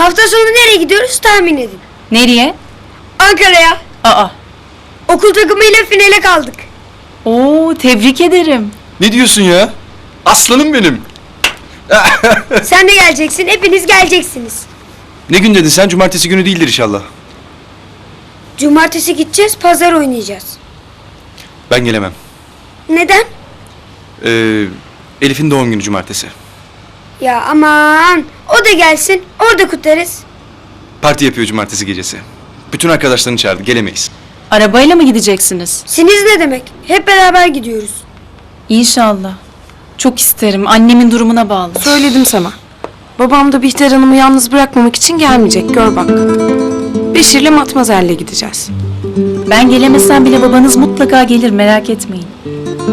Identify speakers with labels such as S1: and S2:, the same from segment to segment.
S1: Hafta sonu nereye gidiyoruz tahmin edin.
S2: Nereye?
S1: Ankara'ya.
S2: Aa.
S1: Okul takımıyla finale kaldık.
S2: Oo tebrik ederim.
S3: Ne diyorsun ya? Aslanım benim.
S1: Sen de geleceksin. Hepiniz geleceksiniz.
S3: Ne gün dedin sen? Cumartesi günü değildir inşallah.
S1: Cumartesi gideceğiz. Pazar oynayacağız.
S3: Ben gelemem.
S1: Neden?
S3: Ee, Elif'in doğum günü cumartesi.
S1: Ya aman. O da gelsin. Orada kutlarız.
S3: Parti yapıyor cumartesi gecesi. Bütün arkadaşlarını çağırdı. Gelemeyiz.
S2: Arabayla mı gideceksiniz?
S1: Siniz ne demek? Hep beraber gidiyoruz.
S2: İnşallah. Çok isterim. Annemin durumuna bağlı.
S4: Söyledim sana. Babam da Bihter Hanım'ı yalnız bırakmamak için gelmeyecek. Gör bak. Beşir'le Matmazel'le gideceğiz.
S2: Ben gelemesem bile babanız mutlaka gelir merak etmeyin.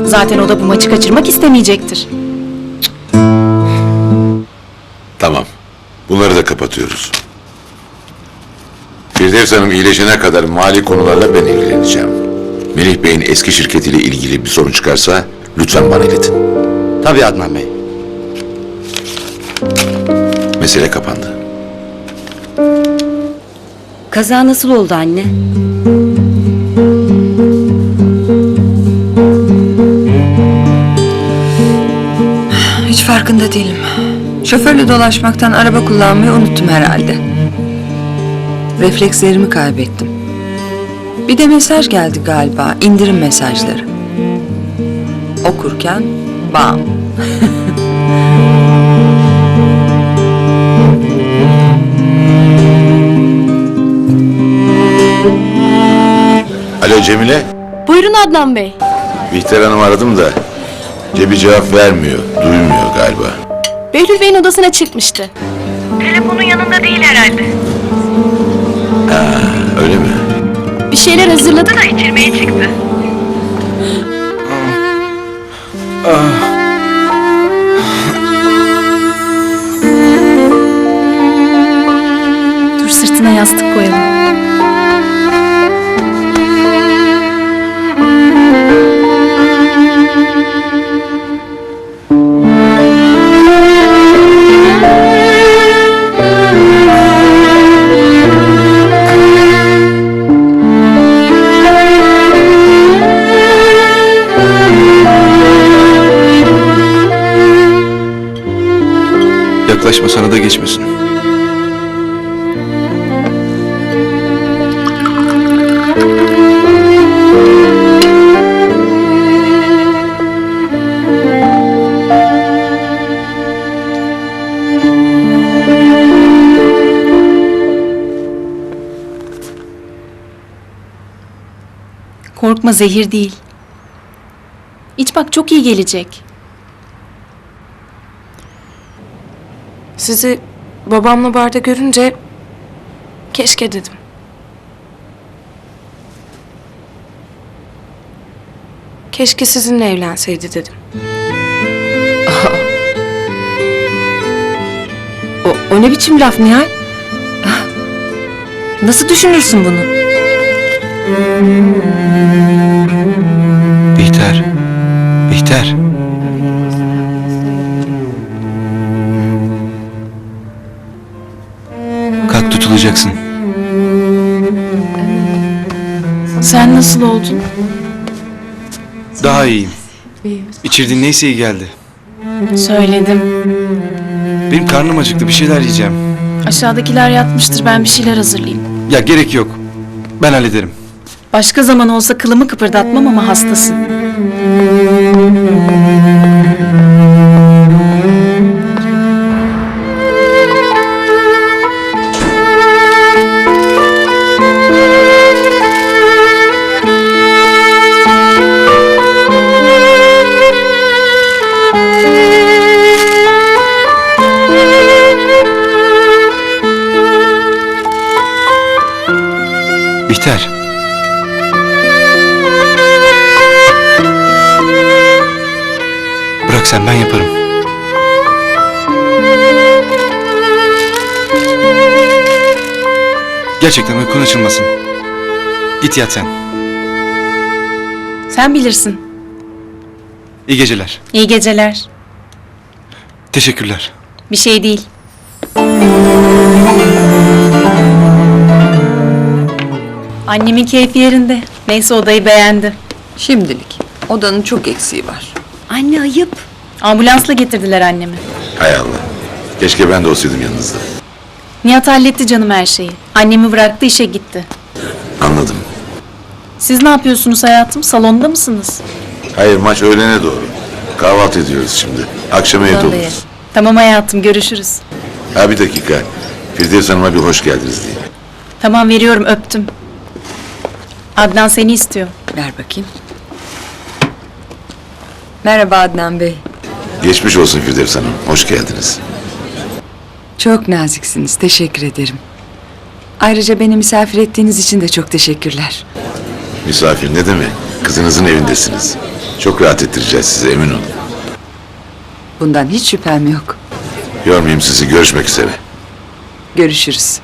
S2: Zaten o da bu maçı kaçırmak istemeyecektir.
S5: Bunları da kapatıyoruz. Firdevs Hanım iyileşene kadar mali konularla ben ilgileneceğim. Melih Bey'in eski şirketiyle ilgili bir sorun çıkarsa lütfen bana iletin.
S3: Tabii Adnan Bey.
S5: Mesele kapandı.
S6: Kaza nasıl oldu anne?
S7: Hiç farkında değilim. Şoförle dolaşmaktan araba kullanmayı unuttum herhalde. Reflekslerimi kaybettim. Bir de mesaj geldi galiba, indirim mesajları. Okurken bam.
S5: Alo Cemile.
S4: Buyurun Adnan Bey.
S5: Bihter Hanım aradım da cebi cevap vermiyor. Duymuyor galiba.
S4: Behlül Bey'in odasına çıkmıştı.
S5: Öyle mi?
S4: Bir şeyler hazırladı da
S2: Dur sırtına yastık koyalım.
S3: Yaklaşma sana da geçmesin.
S2: Korkma zehir değil. İç bak çok iyi gelecek.
S4: Sizi babamla barda görünce keşke dedim. Keşke sizinle evlenseydi dedim.
S7: O, o ne biçim laf Nihal? Nasıl düşünürsün bunu?
S3: Bihter. Bihter. Kalk tutulacaksın.
S2: Sen nasıl oldun?
S3: Daha iyiyim. İçirdiğin neyse iyi geldi.
S2: Söyledim.
S3: Benim karnım acıktı. Bir şeyler yiyeceğim.
S2: Aşağıdakiler yatmıştır ben bir şeyler hazırlayayım.
S3: Ya gerek yok. Ben hallederim.
S2: Başka zaman olsa kılımı kıpırdatmam ama hastasın.
S3: Bihter. Bırak sen ben yaparım. Gerçekten uykun açılmasın. Git yat sen.
S2: Sen bilirsin.
S3: İyi geceler.
S2: İyi geceler.
S3: Teşekkürler.
S2: Bir şey değil. Annemin keyfi yerinde. Neyse odayı beğendi.
S7: Şimdilik. Odanın çok eksiği var.
S6: Anne ayıp.
S2: Ambulansla getirdiler annemi.
S5: Hay Allah. Keşke ben de olsaydım yanınızda.
S2: Nihat halletti canım her şeyi. Annemi bıraktı işe gitti.
S5: Anladım.
S2: Siz ne yapıyorsunuz hayatım? Salonda mısınız?
S5: Hayır maç öğlene doğru. Kahvaltı ediyoruz şimdi. Akşam evde
S2: ye.
S5: oluruz.
S2: Tamam hayatım görüşürüz.
S5: Ha bir dakika. Firdevs Hanım'a bir hoş geldiniz diye.
S2: Tamam veriyorum öptüm. Adnan seni istiyor.
S7: Ver bakayım. Merhaba Adnan Bey.
S5: Geçmiş olsun Firdevs Hanım. Hoş geldiniz.
S7: Çok naziksiniz. Teşekkür ederim. Ayrıca beni misafir ettiğiniz için de çok teşekkürler.
S5: Misafir ne demek? Kızınızın evindesiniz. Çok rahat ettireceğiz size emin olun.
S7: Bundan hiç şüphem yok.
S5: Yormayayım sizi. Görüşmek üzere.
S7: Görüşürüz.